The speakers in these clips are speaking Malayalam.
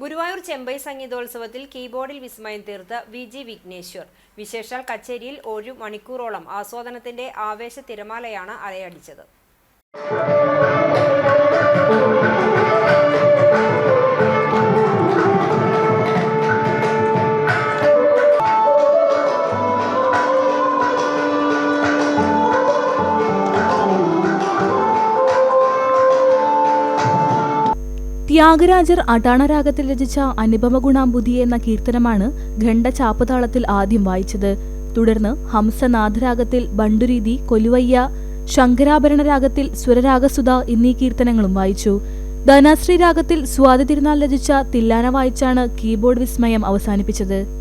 ഗുരുവായൂർ ചെമ്പൈ സംഗീതോത്സവത്തിൽ കീബോർഡിൽ വിസ്മയം തീർത്ത വി ജി വിഘ്നേശ്വർ. വിശേഷാൽ കച്ചേരിയിൽ ഒരു മണിക്കൂറോളം ആസ്വാദനത്തിന്റെ ആവേശ തിരമാലയാണ് അലയടിച്ചത്. ത്യാഗരാജർ അടാണരാഗത്തിൽ രചിച്ച അനുപമ ഗുണാംബുധി എന്ന കീർത്തനമാണ് ഖണ്ഡ ചാപ്പതാളത്തിൽ ആദ്യം വായിച്ചത്. തുടർന്ന് ഹംസനാഥരാഗത്തിൽ ബണ്ടുരീതി കൊലുവയ്യ ശങ്കരാഭരണ രാഗത്തിൽ സ്വരരാഗസുധ എന്നീ കീർത്തനങ്ങളും വായിച്ചു. ധനാശ്രീ രാഗത്തിൽ സ്വാതി തിരുനാൾ രചിച്ച തില്ലാന വായിച്ചാണ് കീബോർഡ് വിസ്മയം അവസാനിപ്പിച്ചത്.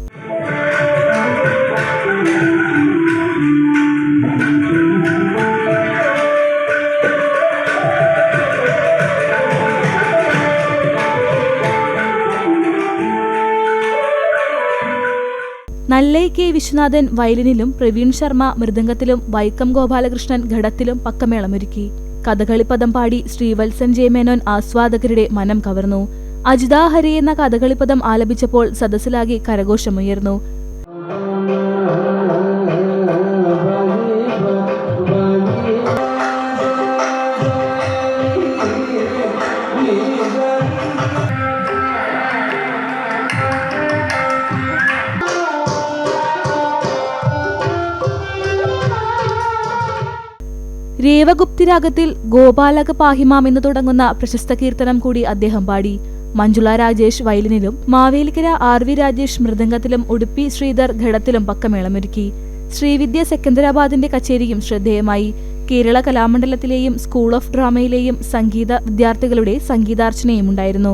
നല്ലൈ കെ വിശ്വനാഥൻ വയലിനിലും പ്രവീൺ ശർമ്മ മൃദംഗത്തിലും വൈക്കം ഗോപാലകൃഷ്ണൻ ഘടത്തിലും പക്കമേളമൊരുക്കി. കഥകളിപ്പദം പാടി ശ്രീവത്സൻ ജയമേനോൻ ആസ്വാദകരുടെ മനം കവർന്നു. അജിതാ ഹരി എന്ന കഥകളിപ്പദം ആലപിച്ചപ്പോൾ സദസ്സിലാകെ കരഘോഷമുയർന്നു. രേവഗുപ്തി രാഗത്തിൽ ഗോപാലക പാഹിമാം എന്ന് തുടങ്ങുന്ന പ്രശസ്ത കീർത്തനം കൂടി അദ്ദേഹം പാടി. മഞ്ജുള രാജേഷ് വയലിനിലും മാവേലിക്കര ആർ വി രാജേഷ് മൃദംഗത്തിലും ഉടുപ്പി ശ്രീധർ ഘടത്തിലും പക്കമേളമൊരുക്കി. ശ്രീവിദ്യ സെക്കന്ദരാബാദിന്റെ കച്ചേരിയും ശ്രദ്ധേയമായി. കേരള കലാമണ്ഡലത്തിലെയും സ്കൂൾ ഓഫ് ഡ്രാമയിലെയും സംഗീത വിദ്യാർത്ഥികളുടെ സംഗീതാർച്ചനയും ഉണ്ടായിരുന്നു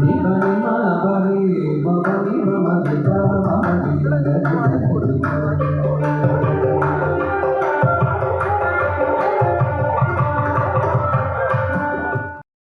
Ni ma ni ma ba ni ma ba ni ma ma ni ba.